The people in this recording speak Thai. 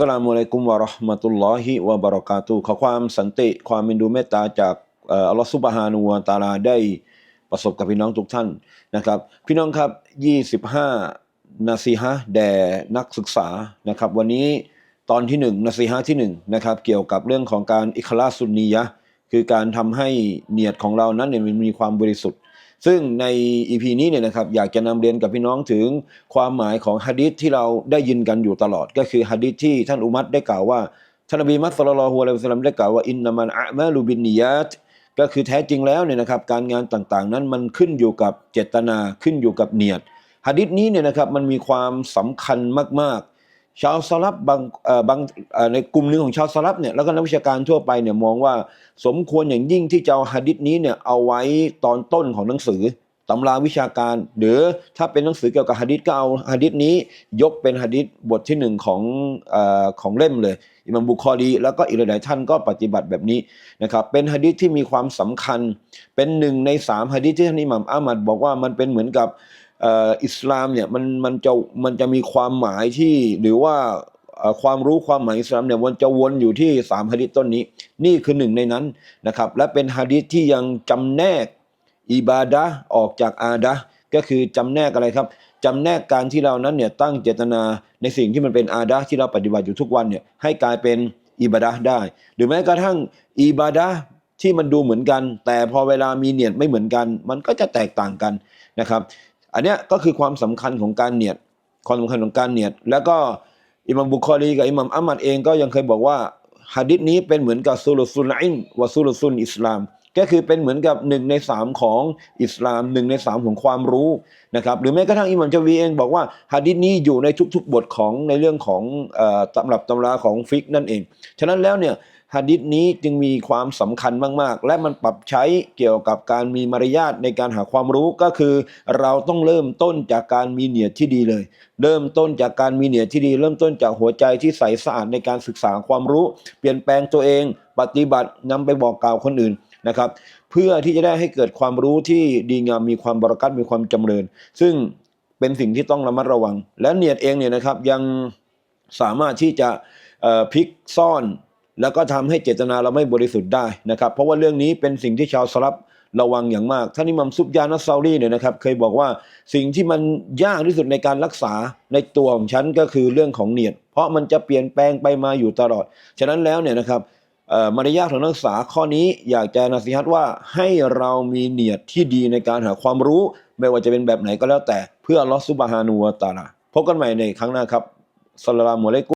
สลามุอะลัยกุมวะราะห์มะตุลลอฮิวะบะเราะกาตุขอความสันติความเมนดูเมตตาจากอัลลอฮฺซุบฮานูวะตาลาได้ประสบกับพี่น้องทุกท่านนะครับ พี่น้องครับ 25นาซีฮะแด่นักศึกษานะครับ วันนี้ตอนที่หนึ่งนาซีฮะที่หนึ่งนะครับเกี่ยวกับเรื่องของการอิคลาสุนียะคือการทำให้เนียดของเรานั้นเนี่ยมีความบริสุทธิ์ ซึ่งในอีพีนี้เนี่ยนะครับอยากจะนำเรียนกับพี่น้องถึงความหมายของฮะดิษที่เราได้ยินกันอยู่ตลอด ก็คือฮะดิษที่ท่านอุมัตได้กล่าวว่าท่านนบีมัสลลัลลอฮุอะลัยฮิวะซัลลัมได้กล่าวว่าอินนามันอะมาลูบินนียาตก็คือแท้จริงแล้วเนี่ยนะครับการงานต่างๆ นั้นมันขึ้นอยู่กับเจตนาขึ้นอยู่กับเนียดฮะดิษนี้เนี่ยนะครับมันมีความสำคัญมากๆ ชาวสลับบางบางในกลุ่มหนึ่งของชาวสลับเนี่ยแล้วก็นักวิชาการทั่วไปเนี่ยมองว่าสมควรอย่างยิ่งที่จะเอาฮะดิษนี้เนี่ยเอาไว้ตอนต้นของหนังสือตำราวิชาการ หรือถ้าเป็นหนังสือเกี่ยวกับฮะดิษก็เอาฮะดิษนี้ยกเป็นฮะดิษบทที่หนึ่งของอของเล่มเลยอิมัมบุคอรีแล้วก็อีกหลายท่านก็ปฏิบัติแบบนี้นะครับเป็นฮะดิษที่มีความสำคัญ เป็นหนึ่งในสามฮะดิษที่ท่านอิหมัมอามัดบอกว่ามันเป็นเหมือนกับ อิสลามเนี่ยมันมันจะมันจะมีความหมายที่หรือว่าความรู้ความหมายอิสลามเนี่ยมันจะวนอยู่ที่สามฮะดิษต้นนี้ นี่คือหนึ่งในนั้นนะครับ และเป็นฮะดิษที่ยังจำแนกอิบาดะออกจากอาดะก็คือจำแนกอะไรครับจำแนกการที่เรานั้นเนี่ยตั้งเจตนาในสิ่งที่มันเป็นอาดะที่เราปฏิบัติอยู่ทุกวันเนี่ยให้กลายเป็นอิบาดะได้ หรือแม้กระทั่งอิบาดะที่มันดูเหมือนกัน แต่พอเวลามีเนียดไม่เหมือนกัน มันก็จะแตกต่างกันนะครับ อันเนี้ยก็คือความสำคัญของการเนียดความสำคัญของการเนียดแล้วก็อิหมัมบุคอรีกับอิหมัมอัมมัดเองก็ยังเคยบอกว่าฮะดิษนี้เป็นเหมือนกับซูลุซุนอินวะซูลุซุนอิสลาม ก็คือเป็นเหมือนกับหนึ่งในสามของอิสลามหนึ่งในสามของความรู้นะครับหรือแม้กระทั่งอิหมัมจวีเองบอกว่าฮะดิษนี้อยู่ในทุกๆบทของในเรื่องของอตำรับตำราของฟิกนั่นเอง ฉะนั้นแล้วเนี่ย ฮะดิษนี้จึงมีความสำคัญมาก ๆ และมันปรับใช้เกี่ยวกับการมีมารยาทในการหาความรู้ก็คือ เราต้องเริ่มต้นจากการมีเนียดที่ดีเลย เริ่มต้นจากการมีเนียดที่ดี เริ่มต้นจากหัวใจที่ใสสะอาดในการศึกษาความรู้ เปลี่ยนแปลงตัวเอง ปฏิบัตินำไปบอกกล่าวคนอื่นนะครับ เพื่อที่จะได้ให้เกิดความรู้ที่ดีงามมีความบรากัตมีความจำเริญ ซึ่งเป็นสิ่งที่ต้องระมัดระวัง และเนียดเองเนี่ยนะครับยังสามารถที่จะพลิกซ่อน แล้วก็ทำให้เจตนาเราไม่บริสุทธิ์ได้นะครับ เพราะว่าเรื่องนี้เป็นสิ่งที่ชาวสลับระวังอย่างมาก ท่านอิมัมซุบยานัสซาลีเนี่ยนะครับเคยบอกว่าสิ่งที่มันยากที่สุดในการรักษาในตัวของฉันก็คือเรื่องของเนียด เพราะมันจะเปลี่ยนแปลงไปมาอยู่ตลอด ฉะนั้นแล้วเนี่ยนะครับมารยาทของนักศึกษาข้อนี้อยากจะนาสิฮัตว่าให้เรามีเนียดที่ดีในการหาความรู้ ไม่ว่าจะเป็นแบบไหนก็แล้วแต่เพื่อลอฮฺซุบฮานูวตาลาพบกันใหม่ในครั้งหน้าครับสัลลัลลอฮุอะลัยกุ